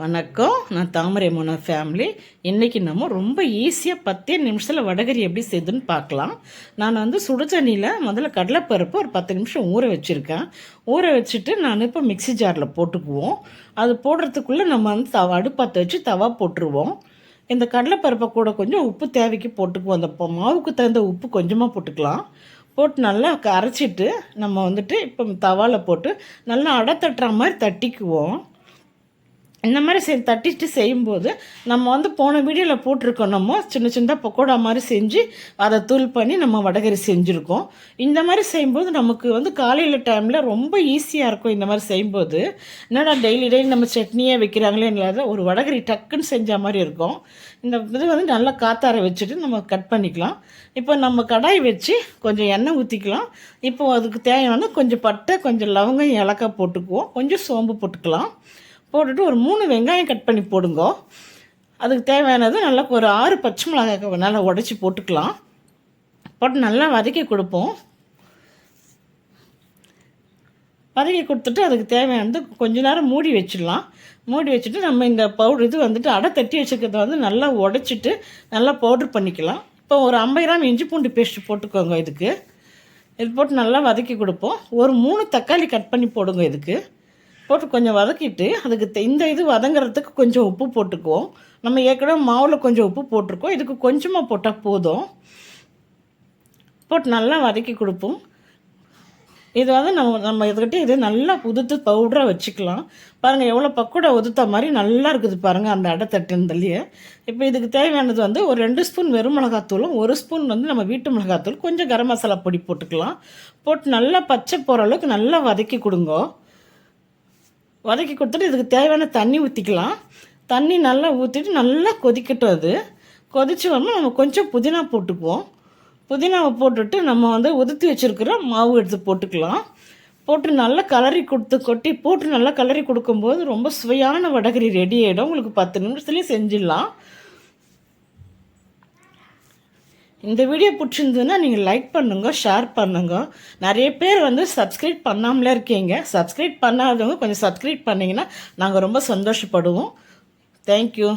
வணக்கம். நான் தாமரை மோனா ஃபேமிலி இன்றைக்கி நம்ம ரொம்ப ஈஸியாக பத்தே நிமிஷத்தில் வடகரி எப்படி செய்யுதுன்னு பார்க்கலாம். நான் வந்து சுடு தண்ணியில் முதல்ல கடலைப்பருப்பு ஒரு பத்து நிமிஷம் ஊற வச்சுருக்கேன். ஊற வச்சுட்டு நான் இப்போ மிக்ஸி ஜாரில் போட்டுக்குவோம். அது போடுறதுக்குள்ளே நம்ம வந்து தவா அடுப்பத்தை வச்சு தவா போட்டுருவோம். இந்த கடலைப்பருப்பை கூட கொஞ்சம் உப்பு தேவைக்கு போட்டுக்குவோம். அந்த மாவுக்கு தகுந்த உப்பு கொஞ்சமாக போட்டுக்கலாம். போட்டு நல்லா அரைச்சிட்டு நம்ம வந்துட்டு இப்போ தவாவில் போட்டு நல்லா அடை தட்டுற மாதிரி தட்டிக்குவோம். இந்த மாதிரி செய் தட்டிட்டு செய்யும்போது நம்ம வந்து போன வீடியோவில் போட்டிருக்கோம் நம்ம சின்ன சின்னதாக பக்கோடா மாதிரி செஞ்சு அதை தூள் பண்ணி நம்ம வடகரி செஞ்சுருக்கோம். இந்த மாதிரி செய்யும்போது நமக்கு வந்து காலையில் டைமில் ரொம்ப ஈஸியாக இருக்கும் இந்த மாதிரி செய்யும்போது. என்னடா டெய்லி டெய்லி நம்ம சட்னியே வைக்கிறாங்களே இல்லாத ஒரு வடகரி டக்குன்னு செஞ்ச மாதிரி இருக்கும். இந்த இது வந்து நல்லா காத்தார வச்சுட்டு நம்ம கட் பண்ணிக்கலாம். இப்போ நம்ம கடாய் வச்சு கொஞ்சம் எண்ணெய் ஊற்றிக்கலாம் இப்போ அதுக்கு தேவையான கொஞ்சம் பட்டை கொஞ்சம் லவங்கம் ஏலக்காய் போட்டுக்குவோம். கொஞ்சம் சோம்பு போட்டுக்கலாம். போட்டுட்டு ஒரு மூணு வெங்காயம் கட் பண்ணி போடுங்க. அதுக்கு தேவையானது நல்லா ஒரு ஆறு பச்சை மிளகாய் நல்லா உடச்சி போட்டுக்கலாம். போட்டு நல்லா வதக்கி கொடுப்போம். வதக்கி கொடுத்துட்டு அதுக்கு தேவையானது கொஞ்ச நேரம் மூடி வச்சிடலாம். மூடி வச்சுட்டு நம்ம இந்த பவுடர் இது வந்துட்டு அடை தட்டி வச்சுருக்கிறத வந்து நல்லா உடச்சிட்டு நல்லா பவுட்ரு பண்ணிக்கலாம். இப்போ ஒரு ஐம்பது கிராம் இஞ்சி பூண்டு பேஸ்ட் போட்டுக்கோங்க இதுக்கு. இது போட்டு நல்லா வதக்கி கொடுப்போம். ஒரு மூணு தக்காளி கட் பண்ணி போடுங்க இதுக்கு. போட்டு கொஞ்சம் வதக்கிட்டு அதுக்கு தெ- இந்த இது வதங்குறதுக்கு கொஞ்சம் உப்பு போட்டுக்குவோம். நம்ம ஏற்கனவே மாவில் கொஞ்சம் உப்பு போட்டிருக்கோம். இதுக்கு கொஞ்சமாக போட்டால் போதும். போட்டு நல்லா வதக்கி கொடுப்போம். இது வந்து நம்ம நம்ம இதுக்கிட்ட இது நல்லா உதுத்து பவுடராக வச்சுக்கலாம். பாருங்கள் எவ்வளோ பக்கோடா உதுத்த மாதிரி நல்லா இருக்குது பாருங்கள் அந்த அடை தட்டுன்றதுலையே இப்போ இதுக்கு தேவையானது வந்து ஒரு ரெண்டு ஸ்பூன் வெறும் மிளகாத்தூளும் ஒரு ஸ்பூன் வந்து நம்ம வீட்டு மிளகாத்தூள் கொஞ்சம் கரம் மசாலா பொடி போட்டுக்கலாம். போட்டு நல்லா பச்சை போகிற அளவுக்கு நல்லா வதக்கி கொடுங்க. வதக்கி கொடுத்துட்டு இதுக்கு தேவையான தண்ணி ஊற்றிக்கலாம் தண்ணி நல்லா ஊற்றிட்டு நல்லா கொதிக்கட்டும் அது. கொதிச்சு வரணும் நம்ம கொஞ்சம் புதினா போட்டுக்குவோம். புதினாவை போட்டுட்டு நம்ம வந்து உதுத்தி வச்சுருக்கிற மாவு எடுத்து போட்டுக்கலாம். போட்டு நல்லா கலரி கொடுத்து கொட்டி போட்டு நல்லா கலரி கொடுக்கும்போது ரொம்ப சுவையான வடகரி ரெடி ஆகிடும் உங்களுக்கு பத்து நிமிஷத்துலேயும் செஞ்சிடலாம். இந்த வீடியோ பிடிச்சிருந்ததுன்னா நீங்கள் லைக் பண்ணுங்க ஷேர் பண்ணுங்க. நிறைய பேர் வந்து சப்ஸ்கிரைப் பண்ணாமலே இருக்கீங்க. சப்ஸ்கிரைப் பண்ணாதவங்க கொஞ்சம் சப்ஸ்கிரைப் பண்ணிங்கன்னா நாங்கள் ரொம்ப சந்தோஷப்படுவோம். தேங்க்யூ